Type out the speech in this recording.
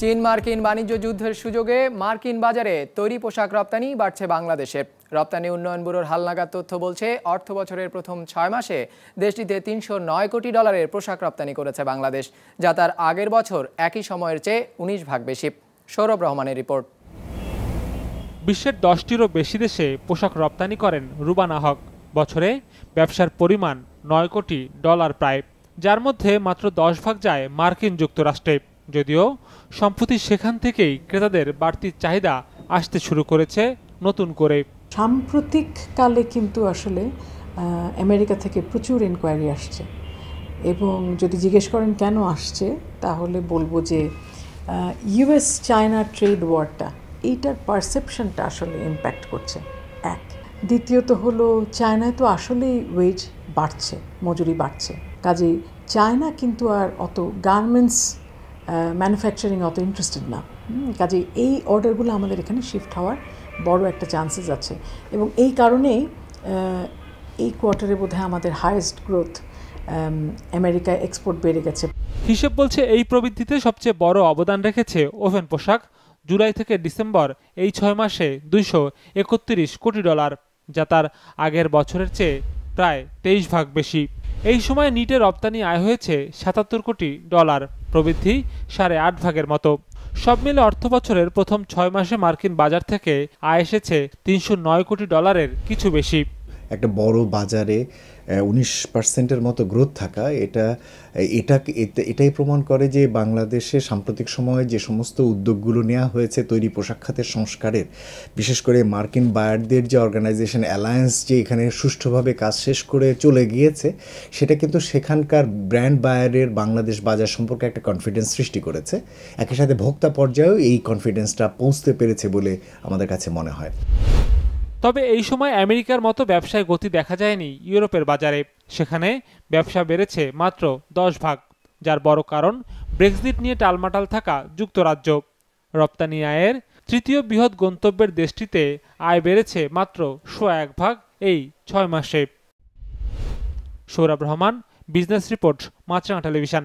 চীন মার্কিন বাণিজ্য যুদ্ধের সুযোগে মার্কিন বাজারে তৈরি পোশাক রপ্তানি বাড়ছে বাংলাদেশে। রপ্তানি উন্নয়ন ব্যুরোর হালনাগাদ তথ্য বলছে, অর্থ বছরের প্রথম ছয় মাসে দেশটিতে তিনশো নয় কোটি ডলারের পোশাক রপ্তানি করেছে বাংলাদেশ, যা তার আগের বছর একই সময়ের চেয়ে উনিশ ভাগ বেশি। সৌরভ রহমানের রিপোর্ট। বিশ্বের দশটিরও বেশি দেশে পোশাক রপ্তানি করেন রুবানা হক। বছরে ব্যবসার পরিমাণ নয় কোটি ডলার প্রায়, যার মধ্যে মাত্র দশ ভাগ যায় মার্কিন যুক্তরাষ্ট্রে। যদিও সম্প্রতি সেখান থেকেই ক্রেতাদের বাড়তি চাহিদা আসতে শুরু করেছে নতুন করে। সাম্প্রতিককালে কিন্তু আসলে আমেরিকা থেকে প্রচুর এনকোয়ারি আসছে। এবং যদি জিজ্ঞেস করেন কেন আসছে, তাহলে বলব যে ইউএস চায়না ট্রেড ওয়ারটা এইটার পারসেপশনটা আসলে ইম্প্যাক্ট করছে। এক। দ্বিতীয়ত হলো চায়নায় তো আসলেই ওয়েজ বাড়ছে, মজুরি বাড়ছে। কাজেই চায়না কিন্তু আর অত গার্মেন্টস ম্যানুফ্যাকচারিং অত ইন্টারেস্টেড না। কাজেই এই অর্ডারগুলো আমাদের এখানে শিফট হওয়ার বড় একটা চান্সেস আছে। এবং এই কারণেই এই কোয়ার্টারে বোধহয় আমাদের হায়েস্ট গ্রোথ আমেরিকায় এক্সপোর্ট বেড়ে গেছে। হিসেব বলছে এই প্রবৃদ্ধিতে সবচেয়ে বড় অবদান রেখেছে ওভেন পোশাক। জুলাই থেকে ডিসেম্বর এই ছয় মাসে দুইশো একত্রিশ কোটি ডলার, যা তার আগের বছরের চেয়ে প্রায় তেইশ ভাগ বেশি। এই সময় নিটের রপ্তানি আয় হয়েছে সাতাত্তর কোটি ডলার, প্রবৃদ্ধি সাড়ে আট ভাগের মতো। সব মিলে অর্থ বছরের প্রথম ছয় মাসে মার্কিন বাজার থেকে আয় এসেছে তিনশো নয় কোটি ডলারের কিছু বেশি। একটা বড় বাজারে উনিশ পার্সেন্টের মতো গ্রোথ থাকা, এটা এটা এটাই প্রমাণ করে যে বাংলাদেশে সাম্প্রতিক সময়ে যে সমস্ত উদ্যোগগুলো নেওয়া হয়েছে তৈরি পোশাক খাতের সংস্কারের, বিশেষ করে মার্কিন বায়ারদের যে অর্গানাইজেশন অ্যালায়েন্স যে এখানে সুষ্ঠুভাবে কাজ শেষ করে চলে গিয়েছে, সেটা কিন্তু সেখানকার ব্র্যান্ড বায়ারের বাংলাদেশ বাজার সম্পর্কে একটা কনফিডেন্স সৃষ্টি করেছে। একই সাথে ভোক্তা পর্যায়েও এই কনফিডেন্সটা পৌঁছতে পেরেছে বলে আমাদের কাছে মনে হয়। তবে এই সময় আমেরিকার মতো ব্যবসায় গতি দেখা যায়নি ইউরোপের বাজারে। সেখানে ব্যবসা বেড়েছে মাত্র দশ ভাগ, যার বড় কারণ ব্রেক্সিট নিয়ে টালমাটাল থাকা যুক্তরাজ্য। রপ্তানি আয়ের তৃতীয় বৃহৎ গন্তব্যের দেশটিতে আয় বেড়েছে মাত্র সোয়া এক ভাগ এই ছয় মাসে। Sourav Rahman, business report, Maasranga television.